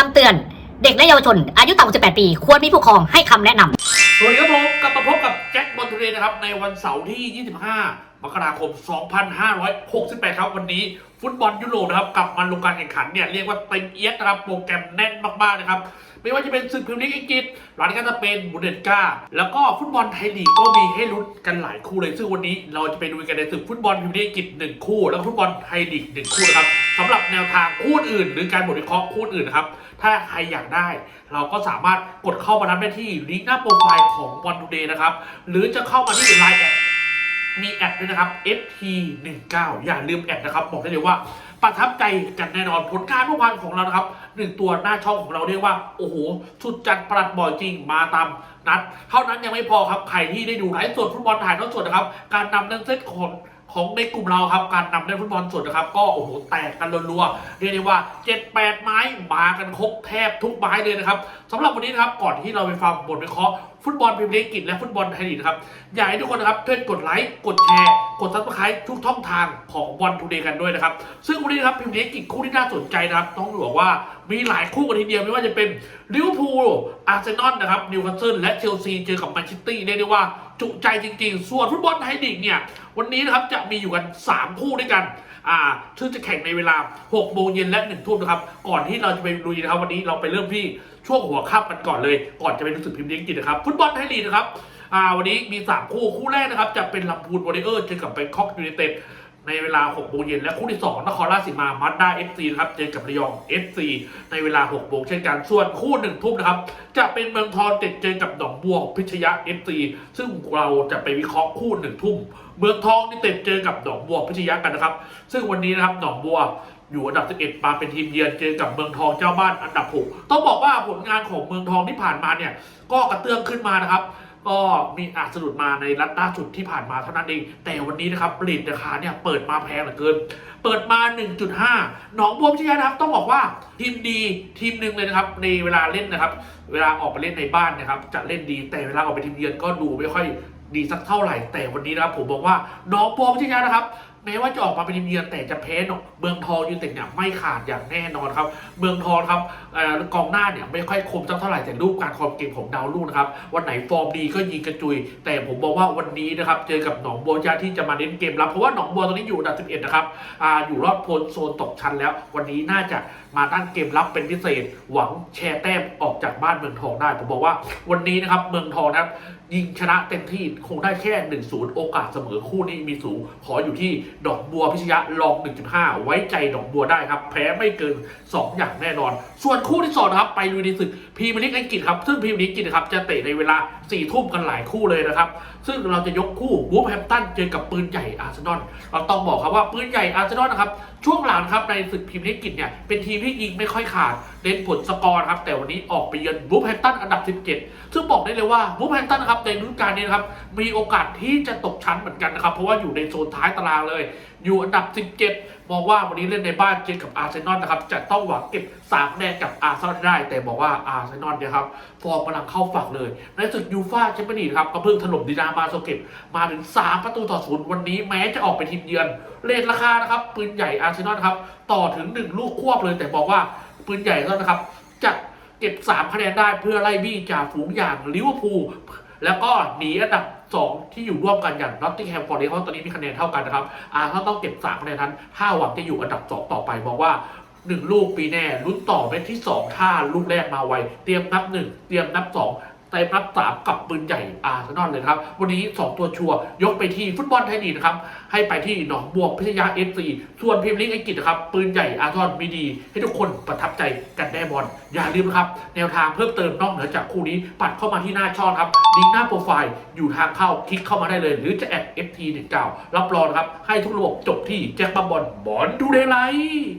คำเตือน เด็กและเยาวชน อายุต่ำกว่า18ปี ควรมีผู้ปกครองให้คำแนะนำ สวัสดีครับผมกลับมาพบกับแจ็คบอลทูเดย์นะครับในวันเสาร์ที่ 25 มกราคม 2568 ครับ วันนี้ฟุตบอลยุโรปนะครับกลับมาลงการแข่งขันเนี่ยเรียกว่าเต็มเอียดนะครับโปรแกรมแน่นมากๆนะครับ ไม่ว่าจะเป็นศึกพรีเมียร์ลีกอังกฤษลาลิกาสเปนบูเดสกาแล้วก็ฟุตบอลไทยลีกก็มีให้ลุ้นกันหลายคู่เลยซึ่งวันนี้เราจะไปดูกันในศึกฟุตบอลพรีเมียร์ลีกอังกฤษหนึ่งคู่ แล้วก็ฟุตบอลไทยลีกหนึ่งคู่นะครับ สำหรับแนวทางคู่อื่น หรือการบทวิเคราะห์คู่อื่นนะครับ ถ้าใครอยากได้ เราก็สามารถกดเข้ามารับได้ที่ลิงก์หน้าโปรไฟล์ของบอลทูเดย์นะครับ หรือจะเข้ามาที่ไลน์แอดมีแอดด้วยนะครับ FT19 อย่าลืมแอดนะครับ บอกได้เลยว่าประทับใจกันแน่นอนผลการเมื่อวานของเรานะครับหนึ่งตัวหน้าช่องของเราเรียกว่า โอ้โห สุดจัดประหลัดบ่อยจริงมาตามนัด เท่านั้นยังไม่พอครับ ใครที่ได้ดูไลฟ์สดฟุตบอลถ่ายทอดสดนะครับ การนำเล่นเซตของ ของในกลุ่มเราครับการนำเล่นฟุตบอลสดนะครับ ก็โอ้โหแตกกันรัวๆเรียกได้ว่า 7-8 ไม้มากันครบแทบทุกไม้เลยนะครับสำหรับวันนี้นะครับก่อนที่เราไปฟังบทวิเคราะห์ ฟุตบอลพรีเมียร์ลีกและฟุตบอลไทยลีกนะครับ อยากให้ทุกคนนะครับช่วยกดไลค์กดแชร์กดซับสไครต์ทุกช่องทางของบอลทูเดย์กันด้วยนะครับ ซึ่งวันนี้นะครับพรีเมียร์ลีกคู่ที่น่าสนใจนะครับต้องบอกว่ามีหลายคู่กันทีเดียวไม่ว่าจะเป็นลิเวอร์พูลอาร์เซนอลนะครับนิวคาสเซิลและเชลซีเจอกับแมนเชสเตอร์เรียกได้ว่าจุใจจริง ๆ ส่วนฟุตบอลไทยลีกเนี่ยวันนี้นะครับจะมีอยู่กัน 3 คู่ด้วยกันอ่าซึ่งจะแข่งในเวลา6โมงเย็นและ1ทุ่มนะครับก่อนที่เราจะไปลุยนะครับวันนี้เราไปเริ่มที่ช่วงหัวค่ำกันก่อนเลย ก่อนจะไปดูสึกพิมพ์ลีกอังกฤษนะครับ ฟุตบอลไทยลีกนะครับอ่าวันนี้มี 3 คู่คู่แรกนะครับ จะเป็นลำพูนวอริเออร์เจอกับแบงคอกยูไนเต็ดในเวลา6โมงเย็นและคู่ที่ 2 นครราชสีมามาด้า FC นะครับ เจอกับระยอง FC ในเวลา6โมงเช่นกัน ส่วนคู่หนึ่งทุ่มนะครับ จะเป็นเมืองทองเจ็ดเจอกับหนองบัวพิชยะ FC ซึ่งเราจะไปวิเคราะห์คู่หนึ่งทุ่ม เมืองทองนี่เต็ดเจอกับหนองบัวพิชยะกันนะครับ ซึ่งวันนี้นะครับหนองบัว อยู่อันดับ 11 มาเป็นทีมเยือนเจอกับเมืองทองเจ้าบ้านอันดับ 6 ต้องบอกว่าผลงานของเมืองทองที่ผ่านมาเนี่ย ก็กระเตื้องขึ้นมานะครับ ก็มีอาจสะดุดมาในรัดล่าสุดที่ผ่านมาเท่านั้นเอง แต่วันนี้นะครับปลีดราคาเนี่ยเปิดมาแพงเหลือเกิน เปิดมา 1.5 หนองบัวพิชยะนะครับ ต้องบอกว่าทีมดีทีมหนึ่งเลยนะครับ ในเวลาเล่นนะครับ เวลาออกไปเล่นในบ้านนะครับ จะเล่นดีแต่เวลาออกไปทีมเยือนก็ดูไม่ค่อยดีสักเท่าไหร่ แต่วันนี้นะครับผมบอกว่าหนองบัวพิชยะนะครับ แม้ว่าจะออกมาเป็นเยือนแต่จะแพ้หนองเมืองทองยูเต็ดเนี่ยไม่ขาดอย่างแน่นอนครับ เมืองทองครับออกองหน้าเนี่ยไม่ค่อยคมเท่าไหร่แต่รูปการคอมเกมของดาวรุ่งนะครับวันไหนฟอร์มดีก็ยิงกระจุย แต่ผมบอกว่าวันนี้นะครับเจอกับหนองบัวยะที่จะมาเน้นเกมรับเพราะว่าหนองบัวตอนนี้อยู่อันดับ11นะครับออยู่รอบโพลโซนตกชั้นแล้ว วันนี้น่าจะมาตั้งเกมรับเป็นพิเศษ หวังแชร์แต้มออกจากบ้านเมืองทองได้ผมบอกว่าวันนี้นะครับเมืองทองนะครับยิงชนะเต็มที่คงได้แค่1-0โอกาสเสมอคู่นี้มีสูงขออยู่ที่ดอกบัวพิชยะลอง 1.5 ไว้ใจดอกบัวได้ครับ แพ้ไม่เกิน 2 อย่างแน่นอน ส่วนคู่ที่สองนะครับ ไปลุยในศึกพีมียร์ลีกอังกฤษครับ ซึ่งพีมียร์ลีกอังกฤษครับจะเตะในเวลา4ทุ่มกันหลายคู่เลยนะครับ ซึ่งเราจะยกคู่วูฟแฮมป์ตันเจอกับปืนใหญ่อาร์เซนอลเราต้องบอกครับว่าปืนใหญ่อาร์เซนอลนะครับช่วงหลังครับในศึกพีมียร์ลีกอังกฤษเนี่ยเป็นทีมที่ยิงไม่ค่อยขาดเน้นผลสกอร์ครับแต่วันนี้ออกไปเยือนวูฟแฮมป์ตันอันดับ 17 ซึ่งบอกได้เลยว่าวูฟแฮมป์ตันครับในฤดูกาลนี้นะครับมีโอกาสที่จะตกชั้นเหมือนกันนะครับเพราะว่าอยู่ในโซนท้ายตารางเลยอยู่อันดับ 17 มองว่าวันนี้เล่นในบ้านเจอกับอาร์เซนอลนะครับจะต้องหวังเก็บ3คะแนนกับอาร์เซนอลได้ แต่บอกว่าอาร์เซนอลเนี่ยครับฟอร์มกำลังเข้าฝักเลย ในศึกยูฟ่าแชมเปี้ยนลีกครับก็เพิ่งถล่มดินามาโซเก็บมาถึง 3 ประตูต่อศูนย์วันนี้แม้จะออกไปทีมเยือนเลทราคานะครับปืนใหญ่อาร์เซนอลครับต่อถึง 1 ลูกควบเลย แต่บอกว่าปืนใหญ่แล้วนะครับจะเก็บ 3 คะแนนได้เพื่อไล่บี้จ่าฝูงอย่างลิเวอร์พูล แล้วก็หนีอันดับ 2 ที่อยู่ร่วมกันอย่างนอตติงแฮมฟอร์เรสต์เพราะตอนนี้มีคะแนนเท่ากันนะครับอาร์เซนอลต้องเก็บ3คะแนนนั้นถ้าหวังจะอยู่อันดับ 2 ต่อไปมองว่า1ลูกปีแน่ลุ้นต่อเม็ดที่ 2 ถ้าลูกแรกมาไว เตรียมนับ 1 เตรียมนับ 2 เตรียมนับ3กับปืนใหญ่อาร์เซนอลเลยครับ วันนี้ 2 ตัวชัวร์ยกไปที่ฟุตบอลไทยลีกนะครับ ให้ไปที่หนองบัวพิทยาเอฟซีส่วนพรีเมียร์ลีกอังกฤษนะครับ ปืนใหญ่อาร์เซนอลมีดี ให้ทุกคนประทับใจกันแน่บอลอย่าลืมนะครับ แนวทางเพิ่มเติมนอกเหนือจากคู่นี้ ปัดเข้ามาที่หน้าช่องครับลิงก์หน้าโปรไฟล์อยู่ทางเข้าคลิกเข้ามาได้เลย หรือจะแอด FT19 รับรองครับให้ทุกระบบจบที่แจ็คบัมบอลบอลดูเดไลท์